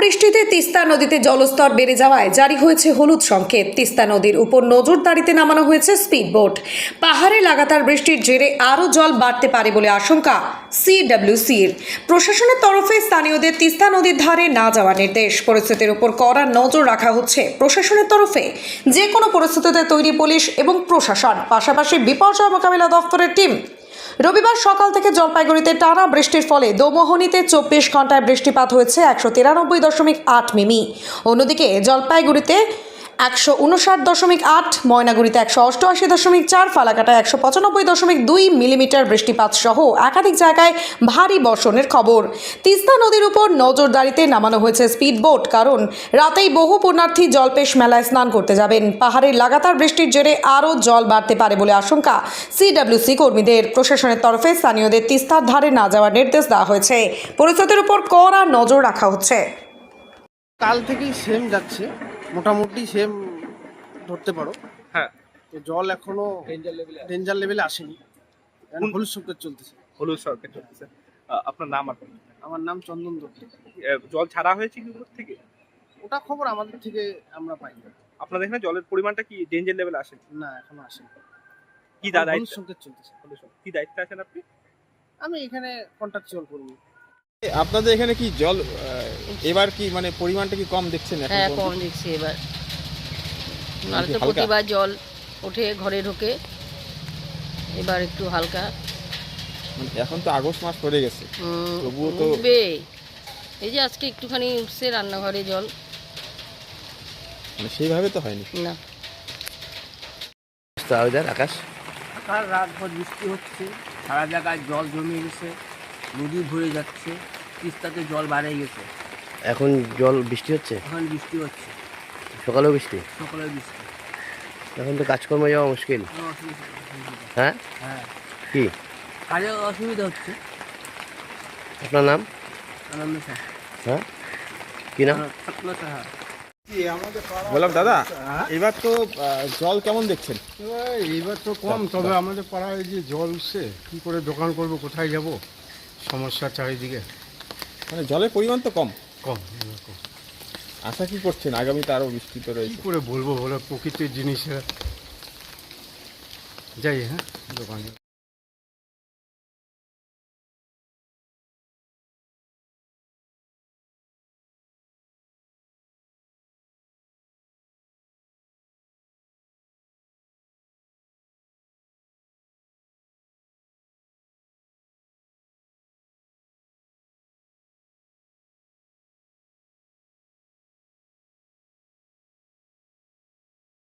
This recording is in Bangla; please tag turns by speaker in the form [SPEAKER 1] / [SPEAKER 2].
[SPEAKER 1] বৃষ্টিতে তিস্তা নদীতে জলস্তর বেড়ে যাওয়ায় জারি হয়েছে হলুদ সংকেত। তিস্তা নদীর উপর নজরদারিতে নামানো হয়েছে স্পিড বোট পাহাড়ে লাগাতার বৃষ্টির জেরে আরও জল বাড়তে পারে বলে আশঙ্কা সিডব্লিউসির। প্রশাসনের তরফে স্থানীয়দের তিস্তা নদীর ধারে না যাওয়ার নির্দেশ। পরিস্থিতির উপর কড়া নজর রাখা হচ্ছে প্রশাসনের তরফে। যে কোনো পরিস্থিতিতে তৈরি পুলিশ এবং প্রশাসন, পাশাপাশি বিপর্যয় মোকাবিলা দফতরের টিম রবিবার সকাল থেকে জলপাইগুড়িতে টানা বৃষ্টির ফলে দোমোহনীতে চব্বিশ ঘন্টায় বৃষ্টিপাত হয়েছে একশো তিরানব্বই দশমিক আট মিমি। অন্যদিকে জলপাইগুড়িতে একশো উনষাট দশমিক আট, ময়নাগুড়িতে একশো অষ্টআশি দশমিক চার ফালাকাটায় একশো পঁচানব্বই দশমিক দুই মিলিমিটার বৃষ্টিপাত সহ একাধিক জায়গায় ভারী বর্ষণের খবর। তিস্তা নদীর উপর নজরদারিতে নামানো হয়েছে স্পিড বোট কারণ রাতেই বহু পুণ্যার্থী জলপেশ মেলায় স্নান করতে যাবেন। পাহাড়ের লাগাতার বৃষ্টির জেরে আরও জল বাড়তে পারে বলে আশঙ্কা সিডব্লিউসি কর্মীদের। প্রশাসনের তরফে স্থানীয়দের তিস্তার ধারে না যাওয়ার নির্দেশ দেওয়া হয়েছে। পরিস্থিতির উপর কড়া নজর রাখা হচ্ছে।
[SPEAKER 2] কাল থেকেই সেম যাচ্ছে। মোটামুটি সেম ধরতে পারো।
[SPEAKER 3] হ্যাঁ।
[SPEAKER 2] তো জল এখনও ডেঞ্জার লেভেলে আসেনি। হলুদ সংকেত চলতেছে।
[SPEAKER 3] হলুদ সরকার চলতেছে। আপনার নাম আর
[SPEAKER 2] আমার নাম চন্দন দত্ত।
[SPEAKER 3] জল ছাড়া হয়েছে কি উপর থেকে?
[SPEAKER 2] ওটা খবর আমাদের থেকে আমরা পাই না।
[SPEAKER 3] আপনাদের এখানে জলের পরিমাণটা কি ডেঞ্জার লেভেল আসে
[SPEAKER 2] না এখনও আসেনি।
[SPEAKER 3] কি দায়িত্ব?
[SPEAKER 2] সংকেত চলতেছে।
[SPEAKER 3] কি দায়িত্বে আছেন আপনি?
[SPEAKER 2] আমি এখানে কন্ট্রাকচুয়াল কর্মী।
[SPEAKER 4] আপনাদের এখানে কি জল এবার কি মানে পরিমাণটা কি কম দেখছেন এখন
[SPEAKER 5] হ্যাঁ কম দেখছি এবার। নাহলে তো? প্রতিবার জল ওঠে ঘরে ঢোকে। এবার একটু হালকা।
[SPEAKER 4] মানে এখন তো আগস্ট মাস পড়ে গেছে। তবুও তো-
[SPEAKER 5] উঠবে। এই যে আজকে একটুখানি উঠছে রান্নাঘরে জল।
[SPEAKER 4] মানে সেইভাবে তো হয়নি।
[SPEAKER 5] না।
[SPEAKER 6] আকাশ।
[SPEAKER 7] সকাল রাত ভর বৃষ্টি হচ্ছে সারা জায়গায় জল জমে গেছে। নদী ভরে যাচ্ছে তিস্তাতে জল বাড়ে গেছে।
[SPEAKER 6] এখন জল বৃষ্টি হচ্ছে?
[SPEAKER 7] এখন বৃষ্টি হচ্ছে।
[SPEAKER 6] সকালেও বৃষ্টি?
[SPEAKER 7] সকালে বৃষ্টি।
[SPEAKER 6] এখন তো কাজকর্মে যাওয়া মুশকিল। হ্যাঁ?
[SPEAKER 7] হ্যাঁ।
[SPEAKER 6] কি?
[SPEAKER 7] কাজে অসুবিধা হচ্ছে।
[SPEAKER 6] আপনার নাম?
[SPEAKER 7] আনন্দ
[SPEAKER 6] হ্যাঁ? কি নাম?
[SPEAKER 7] স্বপ্ন সাহা।
[SPEAKER 4] বললাম দাদা এবার তো জল কেমন দেখছেন?
[SPEAKER 8] এবার এইবার তো কম তবে আমাদের পাড়ায় যে জল উঠছে কী করে দোকান করব কোথায় যাব? সমস্যা চারিদিকে।
[SPEAKER 4] মানে জলের পরিমাণ তো কম।
[SPEAKER 8] কম কম।
[SPEAKER 4] আশা কি করছেন? আগামীতে আরও বিস্তৃত
[SPEAKER 8] কী
[SPEAKER 4] রয়েছে।
[SPEAKER 8] করে বলব বলে প্রকৃতির জিনিসের যাই হ্যাঁ দোকানে।